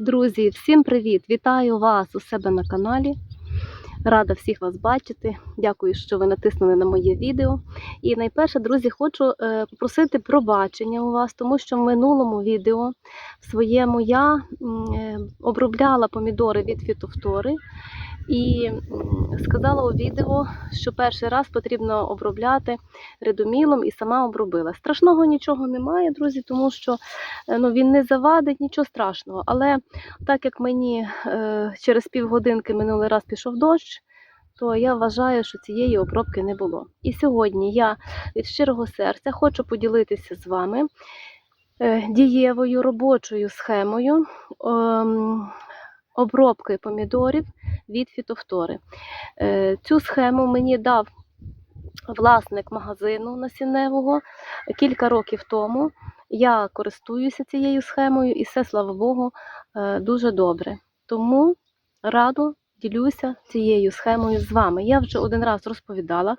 Друзі, всім привіт! Вітаю вас у себе на каналі. Рада всіх вас бачити. Дякую, що ви натиснули на моє відео. І найперше, друзі, хочу е, попросити пробачення у вас, тому що в минулому відео в своєму я е, обробляла помідори від фітофтори і сказала у відео, що перший раз потрібно обробляти редомілом і сама обробила. Страшного нічого немає, друзі, тому що е, ну, він не завадить, нічого страшного. Але так як мені е, через півгодинки минулий раз пішов дощ, то я вважаю, що цієї обробки не було. І сьогодні я від щирого серця хочу поділитися з вами е, дієвою робочою схемою ем, обробки помідорів від фітофтори. Е, Цю схему мені дав власник магазину насінневого кілька років тому. Я користуюся цією схемою і все, слава Богу, е, дуже добре. Тому радо ділюся цією схемою з вами. Я вже один раз розповідала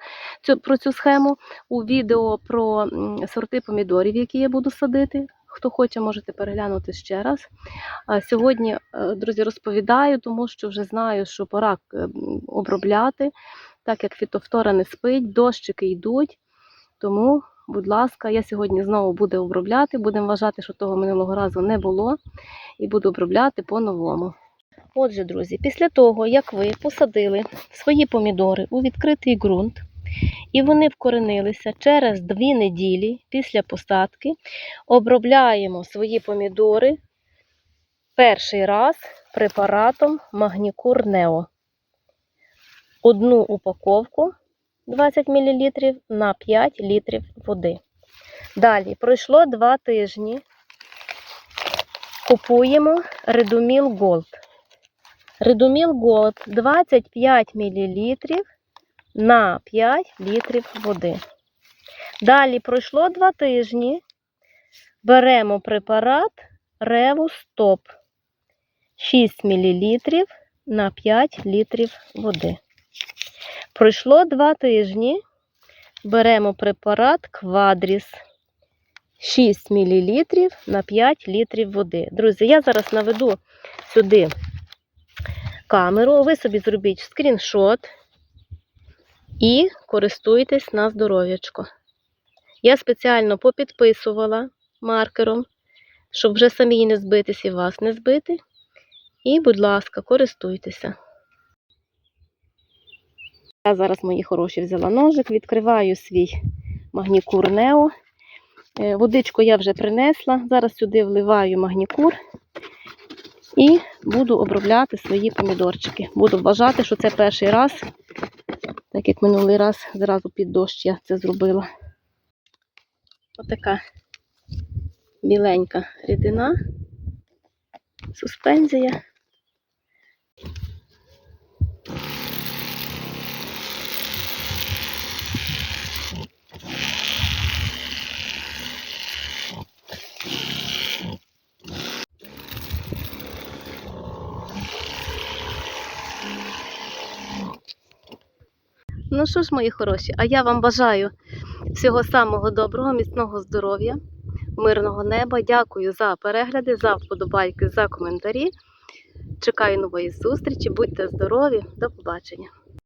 про цю схему у відео про сорти помідорів, які я буду садити. Хто хоче, можете переглянути ще раз. Сьогодні, е, друзі, розповідаю, тому що вже знаю, що пора обробляти, так як фітофтора не спить, дощики йдуть. Тому, будь ласка, я сьогодні знову буду обробляти. Будемо вважати, що того минулого разу не було, і буду обробляти по-новому. Отже, друзі, після того, як ви посадили свої помідори у відкритий ґрунт, і вони вкоренилися через дві неділі після посадки, обробляємо свої помідори перший раз препаратом Магнікур Нео. Одну упаковку 20 мл на 5 літрів води. Далі пройшло 2 тижні. Купуємо Редуміл Голд. Редуміл Голд 25 мл на 5 літрів води. Далі пройшло 2 тижні. Беремо препарат Ревустоп 6 мл на 5 літрів води. Пройшло 2 тижні. Беремо препарат Квадріс 6 мл на 5 літрів води. Друзі, я зараз наведу сюди камеру, ви собі зробіть скріншот і користуйтесь на здоров'ячко. Я спеціально попідписувала маркером, щоб вже самі не збитись і вас не збити. І, будь ласка, користуйтеся. Я зараз, мої хороші, взяла ножик, відкриваю свій магнікур Нео. Е, Водичку я вже принесла. Зараз сюди вливаю магнікур і буду обробляти свої помідорчики. Буду вважати, що це перший раз, так як минулий раз зразу під дощ я це зробила. Отака біленька рідина, суспензія. Ну що ж, мої хороші, а я вам бажаю всього самого доброго, міцного здоров'я, мирного неба. Дякую за перегляди, за вподобайки, за коментарі. Чекаю нової зустрічі. Будьте здорові, до побачення.